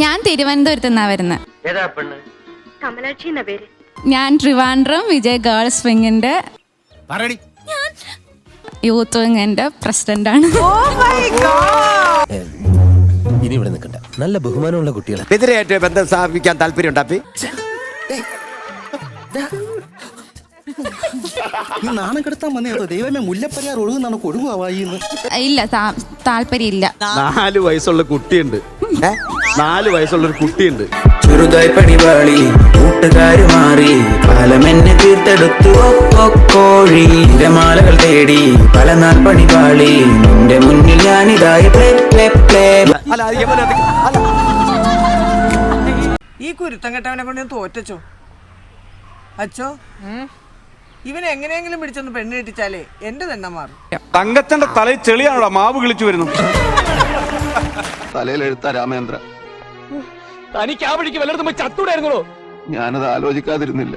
ഞാൻ തിരുവനന്തപുരത്ത് നിന്നാ വരുന്നത് ഏതാ പെണ്ണ്? കമലാക്ഷി എന്ന പേര്? ഞാൻ ട്രിവാൻഡ്രം വിജയ് ഗേൾസ് വിങ്ങിന്റെ യൂത്ത് വിങ്ങിന്റെ ആണ് ഇനി ഇവിടെ നിൽക്കണ്ട. നല്ല ബഹുമാനമുള്ള കുട്ടികളെ. എതിരെയായിട്ട് ബന്ധം സ്ഥാപിക്കാൻ താല്പര്യം ഉണ്ടാപ്പി നീ നാണം കെടുത്താൻ വന്നേതോ ദൈവമേ മുല്ലപ്പരിയാർ ഒഴുകുന്നാണ് കൊടുങ്ങുവായിന്ന് ഇല്ല താ- താല്പര്യമില്ല. നാല് വയസ്സുള്ള കുട്ടിയുണ്ട്. നാല് വയസ്സുള്ള ഒരു കുട്ടിയുണ്ട്. ചെറുതായി പണിവാളി കൂട്ടുകാര് മാറി. കാലം എന്നെ തീർത്തെടുത്തു കോഴി ഇരമാലകൾ തേടി പല നാൾ പണിവാളി നിന്റെ മുന്നിൽ ഞാനിതായ പ്ലേ പ്ലേ പ്ലേ. ഈ കുരുത്തം കെട്ടവനെ കൊണ്ട് തോറ്റച്ചോ? അച്ചോ? ഇവനെ എങ്ങനെയെങ്കിലും പിടിച്ചൊന്ന് പെണ്ണ് കെട്ടിച്ചാലേ എന്റെ തന്നെ മാറും. തങ്കച്ചന്റെ തലയിൽ ചെളിയാണോ മാവ് കിളിച്ചു വരുന്നു തലയിൽ എഴുത്ത രാമേന്ദ്ര തനിക്ക് ആ വഴിക്ക് വല്ലയിടത്തും പോയി ചത്തൂടായിരുന്നോ ഞാനത് ആലോചിക്കാതിരുന്നില്ല.